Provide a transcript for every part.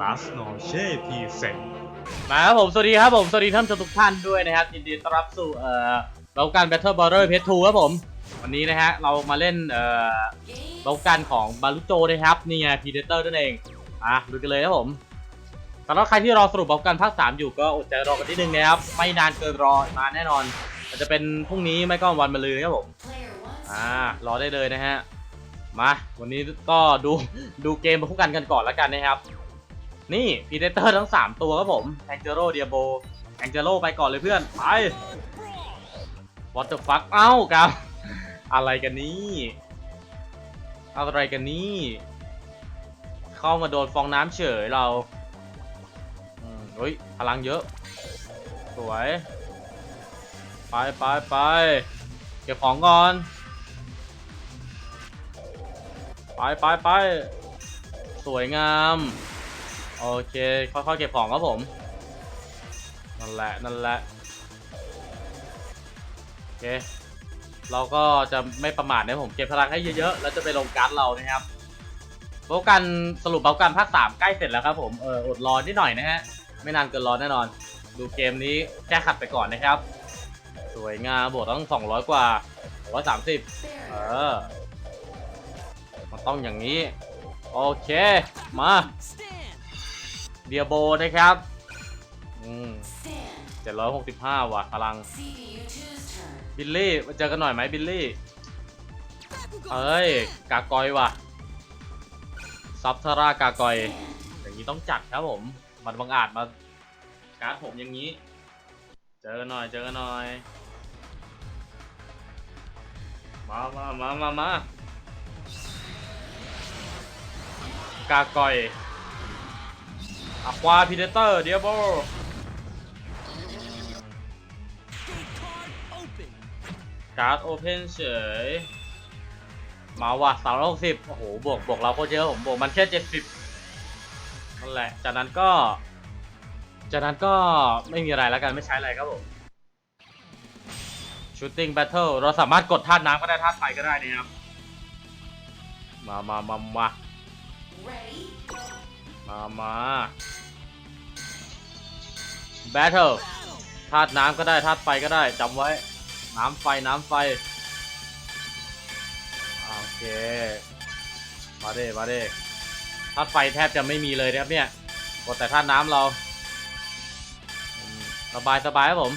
ลาสโนเช่พีเซนมาครับผมสวัสดีครับผมสวัสดีท่านผู้ชมทุกท่านด้วยนะครับยินดีต้อนรับสู่เอ่อเราการ Battle Border p 2ครับผม วันนี้นะฮะเรามาเล่นเอ่อเราการของบารุโจนะครับนี่ไง Predator นั่นเองอะดูกันเลยครับผมสำหรับใครที่รอสรุปเราการภาค 3 อยู่ก็อดใจรอกันนิดนึงนะครับไม่นานเกินรอมาแน่นอนอาจจะเป็นพรุ่งนี้ไม่ก็วันมะรืนครับผมอ่ารอได้เลยนะฮะ มา วันนี้ก็ดูดูเกมมาคู่กันกันก่อนแล้วกันนะครับ นี่พีเดเตอร์ทั้ง 3 ตัวครับผมแองเจโรเดียโบแองเจโรไปก่อนเลยเพื่อน ไป What the fuck เอ้ากับ อะไรกันนี่อะไรกันนี่เข้ามาโดนฟองน้ำเฉยเราอืมเฮ้ยพลังเยอะ สวย ไปไปไปเก็บของก่อน ไปไปไปสวยงาม โอเค ค่อยๆเก็บของครับผม นั่นแหละ นั่นแหละ โอเค เราก็จะไม่ประมาทนะผม เก็บพลังให้เยอะๆ แล้วจะไปลงการ์ดเรานะครับโปรกันสรุปเบากันภาคสามใกล้เสร็จแล้วครับผม เออ อดรอนิดหน่อยนะฮะ ไม่นานเกินรอแน่นอน ดูเกมนี้แก้ขัดไปก่อนนะครับ สวยงามบวกตั้ง200 กว่า 130 เออ มันต้องอย่างนี้ โอเค มา เดียโบนะครับ อืมเจ็ดร้อยหกสิบห้าว่ะพลัง บิลลี่มาเจอกันหน่อยไหมบิลลี่ เอ้ย กากอยว่ะ ซับทารากากอย อย่างนี้ต้องจัดครับผม มันบังอาจมา การ์ดผมอย่างนี้ เจอกันหน่อย เจอกันหน่อย มามามามามา กากอยอควาพีเดเตอร์เดียโบการ์ดโอเพนเฉย มาว่ะสามร้อยหกสิบโอ้โห บวก บวกเราโคตรเยอะ ผมบวกมันแค่เจ็ดสิบนั่นแหละ จากนั้นก็ จากนั้นก็ไม่มีอะไรแล้วกัน ไม่ใช้อะไรครับผม Shooting Battle เราสามารถกดธาตุน้ำก็ได้ธาตุไฟก็ได้นะครับ มามามามา มามา Battle ธาตุน้ำก็ได้ธาตุไฟก็ได้จำไว้ น้ำไฟน้ำไฟ โอเค มาเด้มาเด้ธาตุไฟแทบจะไม่มีเลยนะครับเนี่ยกดแต่ธาตุน้ำเรา สบายสบายครับผม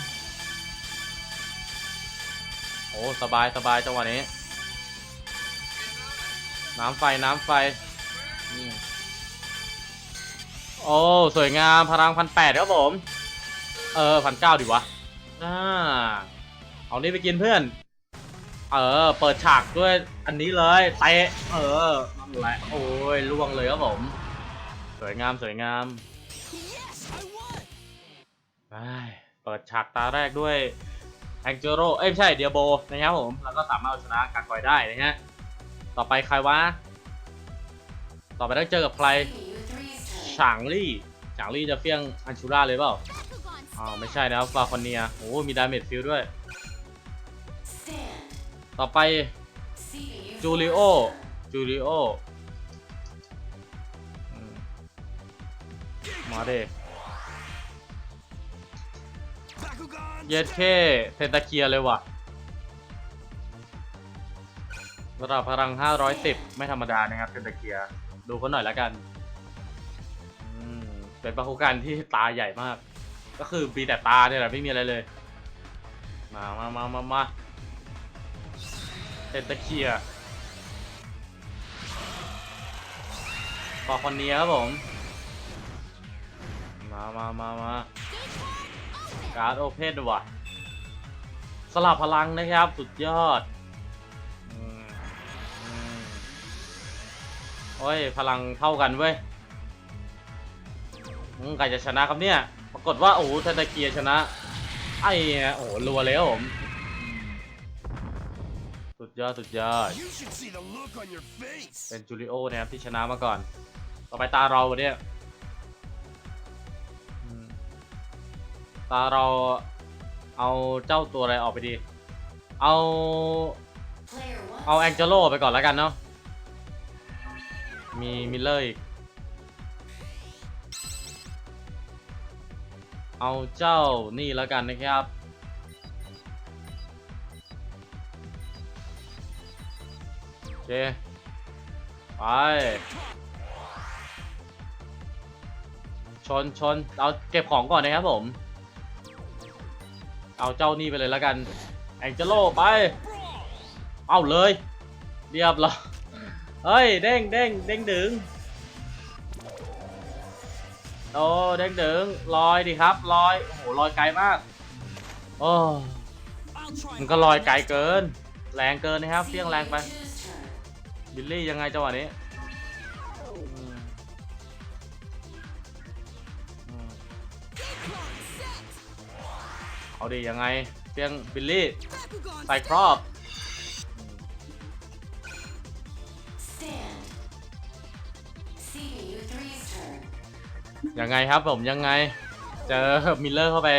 โอ้ สบายสบายจังหวะนี้ น้ำไฟน้ำไฟ โอ้สวยงามพลังพันแปดครับผม เออพันเก้าดิวะอ่าเอานี่ไปกินเพื่อน เออ เปิดฉากด้วยอันนี้เลยเตะเออนั่นแหละโอ้ยล่วงเลยครับผม สวยงามสวยงามไปเปิดฉากตาแรกด้วยแองเจโรเอ้ยไม่ใช่เดียโบนะครับผม แล้วก็สามารถเอาชนะกากอยได้นะฮะ ต่อไปใครวะ ต่อไปต้องเจอกับใคร ฉางลี่ฉางลี่จะเฟี้ยงอันชูราเลยเปล่าอ้าวไม่ใช่นะครับฟาคอนเนียโอ้มีดาเมจฟิลด้วย ต่อไปจูริโอจูริโอมาเดเย็ดเคเทนตาเคียเลยว่ะระดับพลัง 510 ไม่ธรรมดานะครับเทนตาเคีย ดูเขาหน่อยแล้วกัน เป็นปรากฏการณ์ที่ตาใหญ่มาก ก็คือมีแต่ตาเนี่ยแหละไม่มีอะไรเลย มามามามามาเตนตะเคียฟอคอนเนียครับผม มามามามาการ์ดโอเพนว่ะ สลับพลังนะครับ สุดยอดออโอ้ย พลังเท่ากันเว้ย ใครจะชนะครับเนี่ย ปรากฏว่า โอ้โหเทนตาเกียชนะ ไอ้เนี่ยโอ้โหรัวเลยครับผม สุดยอด สุดยอด You should see the look on your face. เป็นจูริโอนะครับที่ชนะมาก่อน ต่อไปตาเราเนี่ยอืมตาเราเอาเจ้าตัวอะไรออกไปดี เอา เอาแองเจโลไปก่อนแล้วกันเนาะ มีมิลเลอร์อีก เอาเจ้านี่แล้วกันนะครับ โอเค ไป ชนชนเอาเก็บของก่อนนะครับผม เอาเจ้านี่ไปเลยแล้วกัน แองเจโลไป เอาเลย เรียบร้อยเฮ้ย เด้งเด้งเด้งดึง โอ้เด้งดึงลอยดิครับลอยโอ้โหลอยไกลมากโอ้มันก็ลอยไกลเกิน แรงเกินนะครับเฟี้ยงแรงไปบิลลี่ยังไงจังหวะนี้เอาดิยังไงเฟี้ยงบิลลี่ใส่ครอบ ยังไงครับผมยังไง เจอมิลเลอร์เข้าไป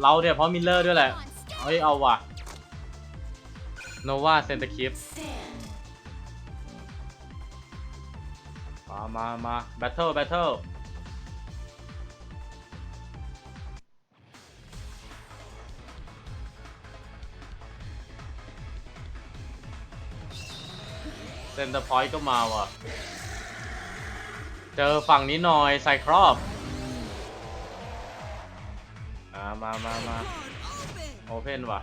เราเนี่ยเพราะมิลเลอร์ด้วยแหละ เฮ้ยเอาว่ะโนวาเซนเตคิฟ Stand. มามามาแบทเทิลแบทเทิลเซนเตอร์พอยต์ก็มาว่ะ เจอฝั่งนี้หน่อยไซครอบ มามามามาโอเพนว่ะ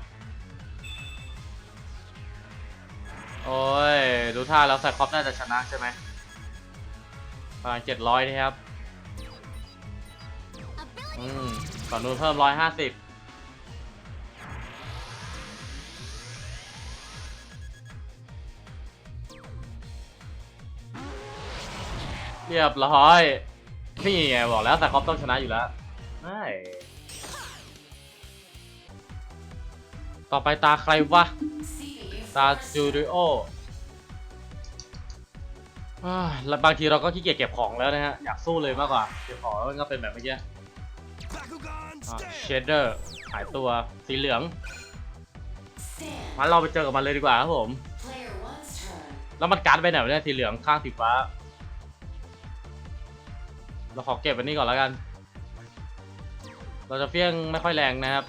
โอ้ย ดูท่าแล้วไซครอบน่าจะชนะใช่ไหมประมาณเจ็ดร้อยนะครับ อืมฝั่งนู้นเพิ่มร้อยห้าสิบเรียบร้อย นี่ไงบอกแล้วแต่ครอบต้องชนะอยู่แล้วไม่ ต่อไปตาใครวะ ตาจูริโอแล้วบางทีเราก็ขี้เกียจเก็บของแล้วนะฮะ อยากสู้เลยมากกว่า เก็บของแล้วมันก็เป็นแบบเมื่อกี้เชดเดอร์หายตัวสีเหลืองมันเราไปเจอกับมันเลยดีกว่าครับผม แล้วมันการ์ดไปไหนเนี่ยสีเหลืองข้างสีฟ้า เราขอเก็บอันนี้ก่อนแล้วกัน เราจะเฟี้ยงไม่ค่อยแรงนะครับ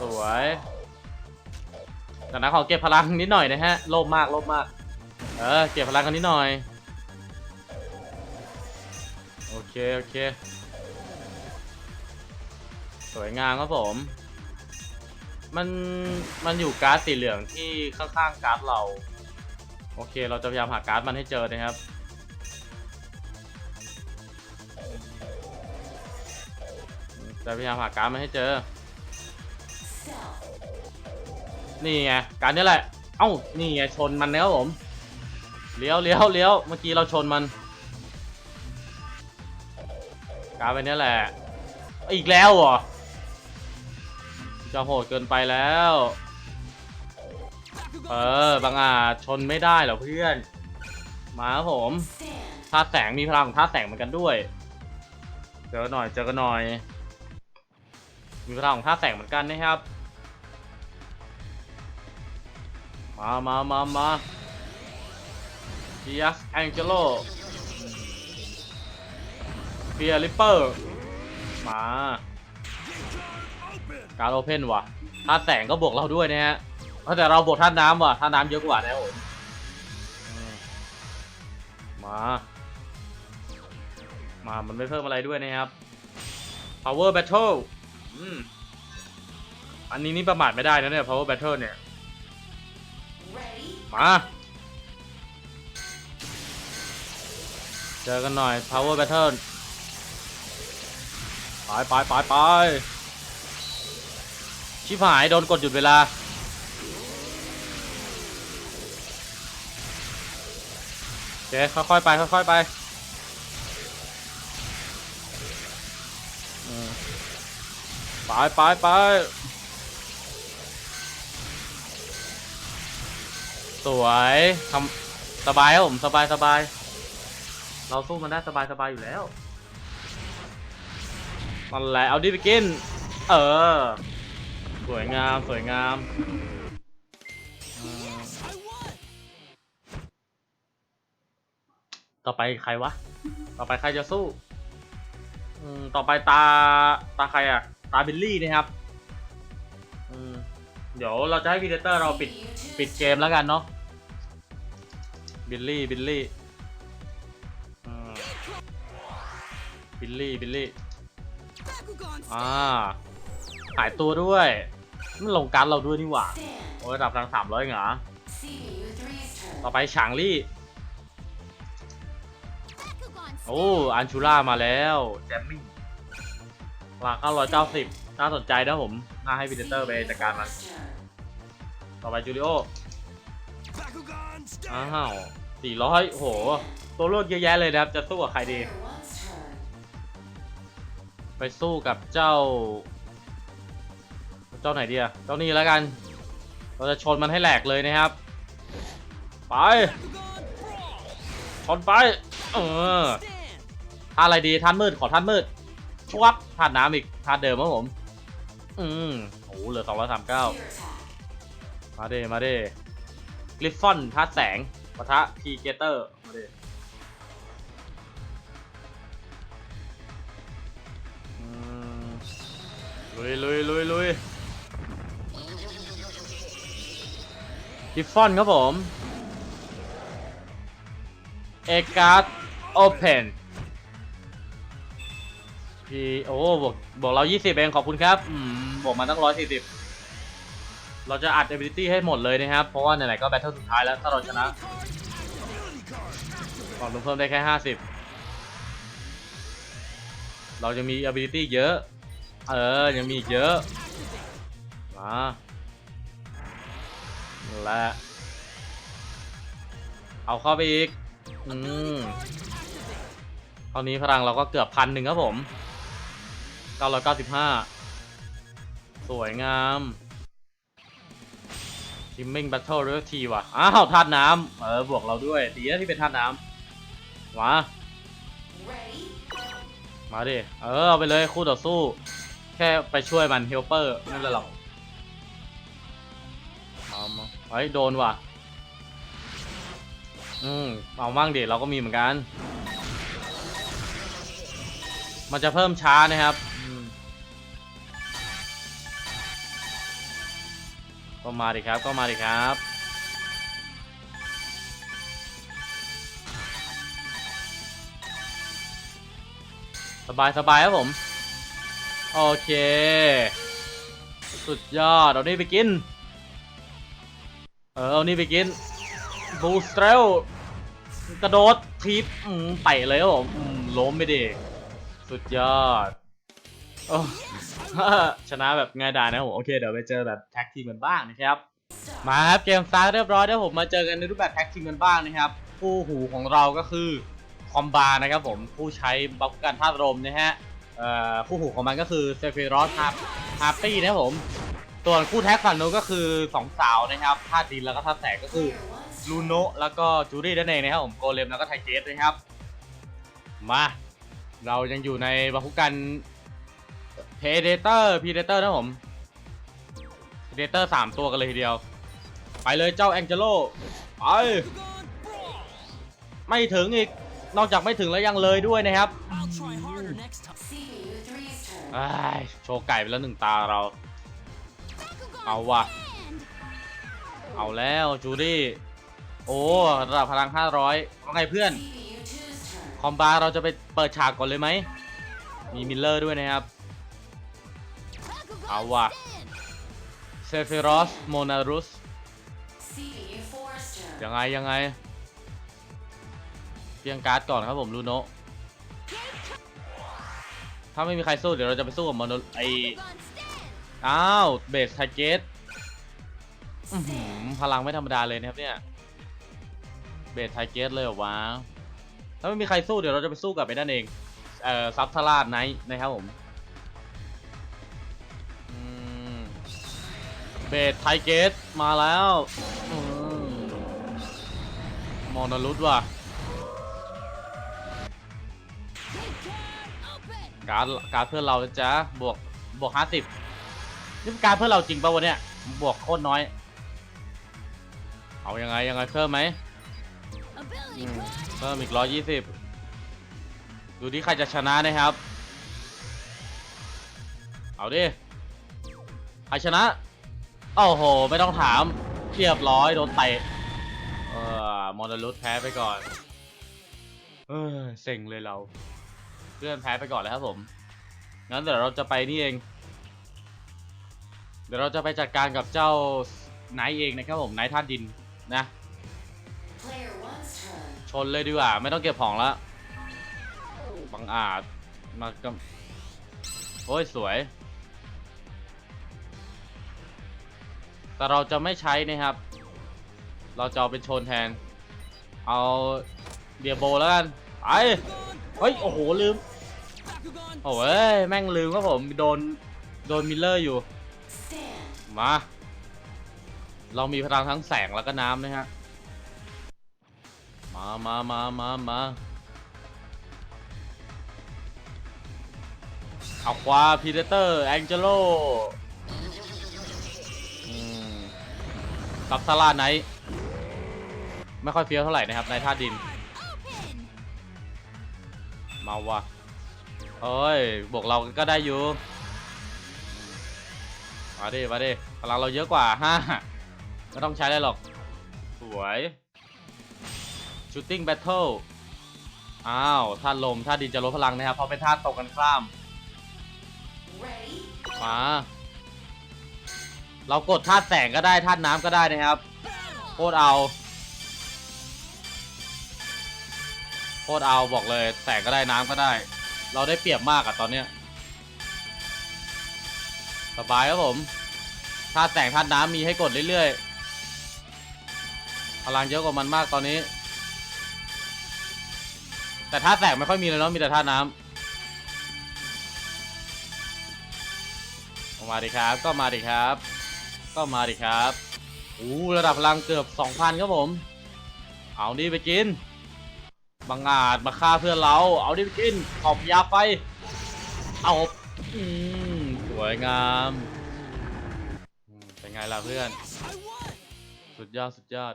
สวยจากนั้นขอเก็บพลังนิดหน่อยนะฮะ โลภมากโลภมาก เออ เก็บพลังกันนิดหน่อย โอเค โอเค สวยงามครับผม มัน มันอยู่การ์ดสีเหลืองที่ข้างๆการ์ดเรา โอเค เราจะพยายามหาการ์ดมันให้เจอนะครับจะพยายามหาการ์ดมันให้เจอ นี่ไงการนี้แหละ เอ้า นี่ไงชนมันนะครับผม เลี้ยวเลี้ยวเลี้ยวเมื่อกี้เราชนมัน การไปนี้แหละ อีกแล้วเหรอ จะโหดเกินไปแล้ว เออ บางอาจชนไม่ได้เหรอเพื่อน มาครับผมท่าแสงมีพลังของท่าแสงเหมือนกันด้วย เจอหน่อย เจอกันหน่อย มีพลังของท่าแสงเหมือนกันนะครับ มามามามาดิอัสแองเจโลเฟียริปเปอร์ มา การโอเพนว่ะท่าแสงก็บวกเราด้วยนะฮะเอ้าแต่เราบวกท่าน้ำว่ะท่าน้ำเยอะกว่านะครับผมา มา มันไม่เพิ่มอะไรด้วยนะครับ power battle อันนี้นี่ประมาทไม่ได้นะเนี่ย power battle เนี่ย มา เจอกันหน่อย power battle ไปไปไปไปชิบหาย โดนกดหยุดเวลา โอเค ค่อยๆไป ค่อยๆไปอืมไปไปไป สวยทำสบายครับผมสบายสบาย เราสู้มันได้สบายสบายอยู่แล้วมันแหละเอาดิไปกิน เออ สวยงามสวยงามต่อไปใครวะ ต่อไปใครจะสู้อืมต่อไปตาตาใครอะตาบิลลี่นะครับอืมเดี๋ยวเราจะให้พีเดเตอร์เราปิดปิดเกมแล้วกันเนาะ บิลลี่ บิลลี่บิลลี่ บิลลี่ อ่า หายตัวด้วย มันลงการเราด้วยนี่หว่า โอ้ยระดับทางสามร้อยเหรอ ต่อไปฉางลี่ โอ้ อันชูล่ามาแล้วแจมมี่ราคา990น่าสนใจนะผม น่าให้พีเดเตอร์ไปจัดการมัน ต่อไปจูริโออ้าว stand ว400โห ตัวเลือกเยอะแยะเลยนะครับ จะสู้กับใครดี ไปสู้กับเจ้า เจ้าไหนดีอะเจ้านี่แล้วกัน เราจะชนมันให้แหลกเลยนะครับ ไปชนไป เออท่าอะไรดีท่านมืด ขอท่านมืดชวับท่านน้ำอีกท่าเดิมครับผม อืมโอ้โหเหลือ239 Fear attack. มาเดมาเดกริฟฟอนท่าแสง ปะทะพีเกเตอร์ มาเดอืมลุยลุยลุยลุยกริฟฟอนครับผม เอการ์ดโอเพนพีโอ้บวกบวกเรา 20 เอง ขอบคุณครับ อืม บวกมาตั้ง 140 เราจะอัด ability ให้หมดเลยนะครับ เพราะว่าไหนๆก็แบทเทิลสุดท้ายแล้ว ถ้าเราชนะ ก่อนลงเพิ่มได้แค่ 50 เราจะมี ability เยอะ เออ ยังมีเยอะ มาและเอาเข้าไปอีก อืมเท่านี้พลังเราก็เกือบพันหนึ่งครับผม 995 สวยงาม ทิมมิ่งแบทเทิลเรทีว่ะ อ้าวธาตุน้ำเออบวกเราด้วยดีนะที่เป็นธาตุน้ำมา Ready? มาดิ เออเอาไปเลยคู่ต่อสู้ แค่ไปช่วยมันเฮลเปอร์นั่นแหละหรอกเอามาเฮ้ยโดนว่ะ อืมเอามั่งดิเราก็มีเหมือนกัน มันจะเพิ่มช้านะครับ ก็มาดิครับ ก็มาดิครับ สบายสบายครับผม โอเค สุดยอด เอานี่ไปกิน เออ เอานี่ไปกิน บูสเตลกระโดดทีบอืมไปเลยครับผมอืมล้มไปดิ สุดยอดโอ้ ชนะแบบง่ายดายนะครับผมโอเคเดี๋ยวไปเจอแบบแท็กทีมกันบ้างนะครับมาครับเกมสตาร์ทเรียบร้อยแล้วผมมาเจอกันในรูปแบบแท็กทีมกันบ้างนะครับคู่หูของเราก็คือคอมบานะครับผมผู้ใช้บัฟกันธาตุลมนะฮะคู่หูของมันก็คือเซฟิรอสฮาร์ฮาร์ปี้นะครับผมส่วนคู่แท็กฝั่งนู้นก็คือสองสาวนะครับธาตุดินแล้วก็ธาตุแสงก็คือลูโนแล้วก็จูรี่นั่นเองนะครับผมโกเลมแล้วก็ไทเกสนะครับมาเรายังอยู่ในบัฟกัน เพเดเตอร์พีเดเตอร์นะผมพีเดเตอร์สามตัวกันเลยทีเดียว ไปเลยเจ้าแองเจโลไปไม่ถึงอีก นอกจากไม่ถึงแล้วยังเลยด้วยนะครับอ้ายโชว์ไก่ไปแล้วหนึ่งตาเรา เอาว่ะ เอาแล้วจูดี้ โอ้ระดับพลัง 500ว่าไงเพื่อน คอมบาเราจะไปเปิดฉากก่อนเลยไหม มีมิลเลอร์ด้วยนะครับ เอาว่ะเซฟิรอสโมนารุสยังไงยังไงเพียงการ์ดก่อนครับผมลูโนถ้าไม่มีใครสู้เดี๋ยวเราจะไปสู้กับมอนไออ้าวเบสไทเกตพลังไม่ธรรมดาเลยนะครับเนี่ยเบสไทเกตเลยเหรอวะถ้าไม่มีใครสู้เดี๋ยวเราจะไปสู้กับไอ้นั่นเองเอ่อซับทาราดไนท์นะครับผม เบสไทเกตมาแล้วอืมมอนารุตว่ะ การดการดเพื่อนเราจะบวกบวกห้าสิบนี่เป็นการดเพื่อนเราจริงป่าวะเนี่ยบวกโคตรน้อย เอายังไงยังไงเพิ่มไหมมเพิ่มอีกร้อยยี่สิบดูที่ใครจะชนะนะครับ เอาดิ ใครชนะ โอ้โห ไม่ต้องถามเรียบร้อยโดนเตะเออมอนลุสแพ้ไปก่อน เออเซ็งเลยเรา เพื่อนแพ้ไปก่อนแล้วครับผม งั้นเดี๋ยวเราจะไปนี่เอง เดี๋ยวเราจะไปจัดการกับเจ้าไนท์เองนะครับผมไนท์ธาตุดินนะ ชนเลยดีกว่า ไม่ต้องเก็บของแล้วบังอาจมากำโอ้ยสวย แต่เราจะไม่ใช้นะครับ เราจะเอาเป็นชนแทน เอาเดียโบแล้วกันไปเฮ้ย โอ้โห ลืม โอ้ย แม่งลืมครับผมโดน โดนมิลเลอร์อยู่ มา เรามีพลังทั้งแสงแล้วก็น้ำนะฮะ มามามามามาเอาควาพีเดเตอร์ แองเจโล กับซาร่าไนท์ไม่ค่อยเฟี้ยวเท่าไหร่นะครับในท่าดิน มาวะเอ้ยบวกเราก็ได้อยู่ มาดิมาดิพลังเราเยอะกว่าฮ่าไม่ต้องใช้ได้หรอก สวย Shooting Battle อ้าวท่าลมท่าดินจะลดพลังนะครับ เพราะเป็นท่าตรงกันข้าม มา เรากดธาตุแสงก็ได้ธาตุน้ำก็ได้นะครับโคตรเอาโคตรเอาบอกเลยแสงก็ได้น้ำก็ได้ เราได้เปรียบมากอะตอนเนี้ยสบายครับผมธาตุแสงธาตุน้ำมีให้กดเรื่อยๆพลังเยอะกว่ามันมากตอนนี้ แต่ธาตุแสงไม่ค่อยมีเลยเนาะมีแต่ธาตุน้ำมาดิครับ ก็มาดิครับ ก็มาดิครับอู้ระดับพลังเกือบ2,000ครับผม เอาดิไปกิน บังอาจมาฆ่าเพื่อนเรา เอาดิไปกิน ขอบยาไฟ เอาอืมสวยงามเป็นไงล่ะเพื่อน สุดยอดสุดยอด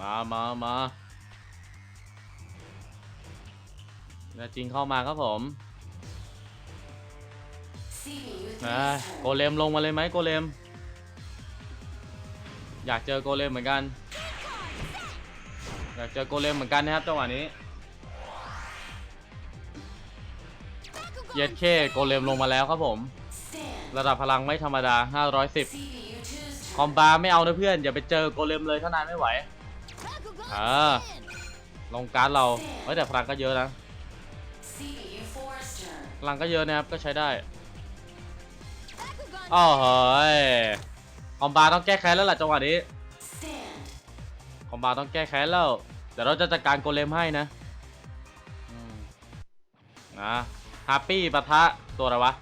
มามามาแน่จริงเข้ามาครับผม CPU อะโกเลมลงมาเลยไหมโกเลม อยากเจอโกเลมเหมือนกัน อยากเจอโกเลมเหมือนกันนะครับจังหวะนี้เย็ดเคโกเลมลงมาแล้วครับผม ระดับพลังไม่ธรรมดา 510 คอมบาไม่เอานะเพื่อน อย่าไปเจอโกเลมเลยถ้านายไม่ไหว Bakugan! Ah. win! ลงการ์ดเราเฮ้ยแต่พลังก็เยอะนะพลังก็เยอะนะครับก็ใช้ได้ Bakugan! อ้อเฮ้ยคอมบาต้องแก้แค้นแล้วล่ะจังหวะนี้คอมบาต้องแก้แค้นแล้ว เดี๋ยวเราจะจัดการโกเลมให้นะนะฮาปปี้ปะทะตัวอะไรวะ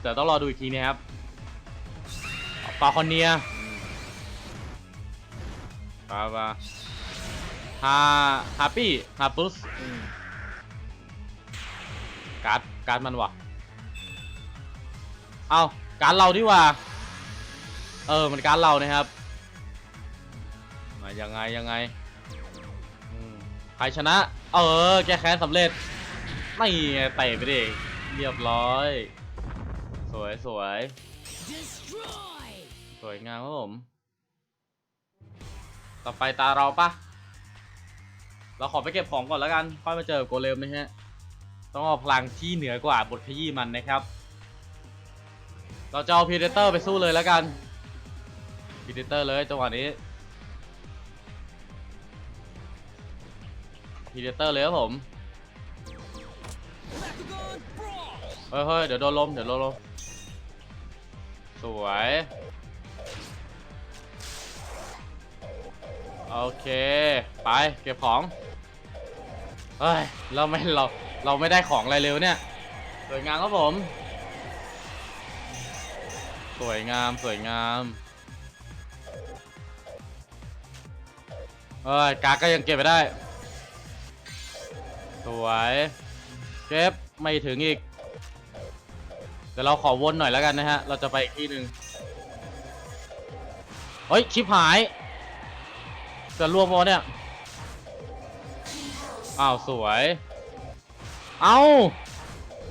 เดี๋ยวต้องรอดูอีกทีนะครับปาคอนเนียปาปาฮาฮาปปี้ฮาปุสการ์ดการ์ดมันวะ เอาการเราดีกว่า เออมันการเรานะครับมายังไงยังไงใครชนะ เออ แก้แค้นสำเร็จไม่เตะไปดิเรียบร้อย สวยสวย Destroy! สวยงามครับผม ต่อไปตาเราปะเราขอไปเก็บของก่อนแล้วกัน ค่อยมาเจอกับโกเลมนะฮะ ต้องเอาพลังที่เหนือกว่าบทขยี้มันนะครับ เราจะเอาพีเดเตอร์ไปสู้เลยแล้วกันพีเดเตอร์เลยจังหวะนี้พีเดเตอร์เลยครับผมเฮ้ยเฮ้ยเดี๋ยวโดนลมเดี๋ยวโดนลมสวยโอเคไปเก็บของเฮ้ยเราไม่เราเราไม่ได้ของอะไรเร็วเนี่ยสวยงามครับผม สวยงามสวยงามเฮ้ยกากก็ยังเก็บไปได้ สวย เก็บไม่ถึงอีก เดี๋ยวเราขอวนหน่อยแล้วกันนะฮะ เราจะไปอีกที่หนึ่งเฮ้ยชิปหาย จะรวมโมเนี่ย อ้าว สวย เอ้า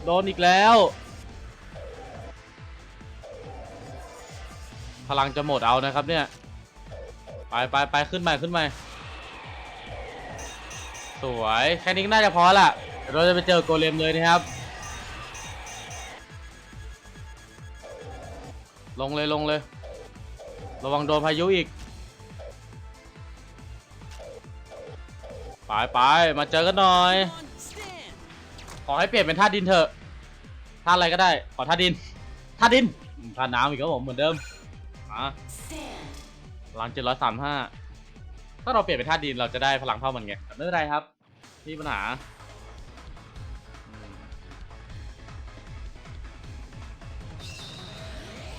โดนอีกแล้ว พลังจะหมดเอานะครับเนี่ย ไปไปไปขึ้นใหม่ขึ้นใหม่ สวย แค่นี้ก็น่าจะพอละเราจะไปเจอโกเลมเลยนะครับ ลงเลยลงเลย ระวังโดนพายุอีก ไปไปมาเจอกันหน่อย ขอให้เปลี่ยนเป็นท่าดินเถอะท่าอะไรก็ได้ ขอท่าดินท่าดินท่าน้ำอีกครับผมเหมือนเดิม พลังเจ็ดร้อยสามห้าถ้าเราเปลี่ยนเป็นท่าดินเราจะได้พลังเท่ามันไงแต่ไม่เป็นไรครับไมมีปัญหา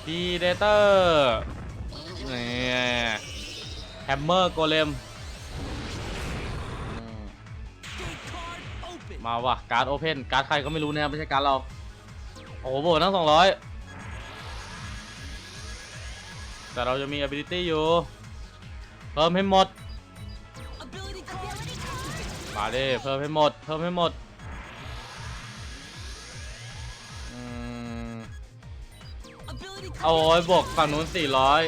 พีเดเตอร์นี่แฮมเมอร์โกเลม มาว่ะ การ์ดโอเพนการ์ดใครก็ไม่รู้นะครับไม่ใช่การ์ดเรา โอ้โหโบทั้งสองร้อย แต่เราจะมี ability อยู่ เพิ่มให้หมด มาดิเพิ่มให้หมด เพิ่มให้หมดอืม Ability card. โอ้ยบวกฝั่งนู้นสี่ร้อย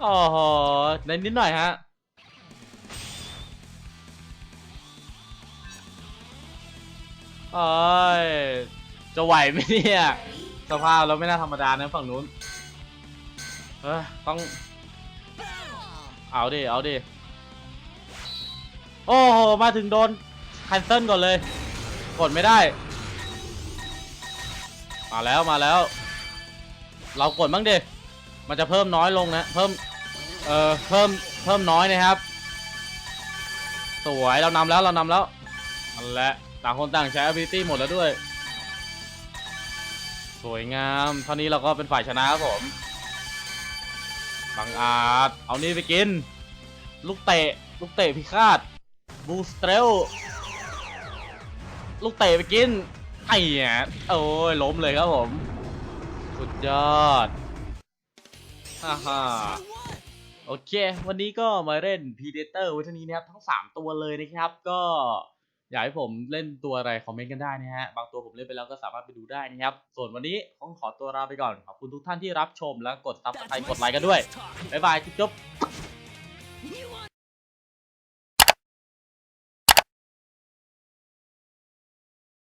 โอ้โหในนิดหน่อยฮะ โอ้ย จะไหวไหมเนี่ย สภาพเราไม่น่าธรรมดานะฝั่งนู้นเอ้ยต้อง เอาดิ เอาดิ โอ้โห มาถึงโดน แคนเซิลก่อนเลย กดไม่ได้ มาแล้ว มาแล้ว เรากดบ้างดิ มันจะเพิ่มน้อยลงนะ เพิ่ม เอ่อ เพิ่ม เพิ่มน้อยนะครับ สวย เรานำแล้ว เรานำแล้วนั่นแหละ ต่างคนต่างใช้ ability หมดแล้วด้วย สวยงามเท่านี้เราก็เป็นฝ่ายชนะครับผมบังอาจเอานี่ไปกิน ลูกเตะ ลูกเตะพิฆาตบูสเตลลูกเตะไปกินไอ้เนี่ยโอ้ยล้มเลยครับผม สุดยอดฮ่าฮ่าโอเค วันนี้ก็มาเล่น Predator ไว้เท่านี้นะครับ ทั้ง 3 ตัวเลยนะครับก็ อยากให้ผมเล่นตัวอะไรคอมเมนต์กันได้นะฮะ บางตัวผมเล่นไปแล้วก็สามารถไปดูได้นะครับ ส่วนวันนี้ต้องขอตัวลาไปก่อน ขอบคุณทุกท่านที่รับชมและกดซับสไครต์กดไลค์กันด้วย บ๊ายบายจุ๊บ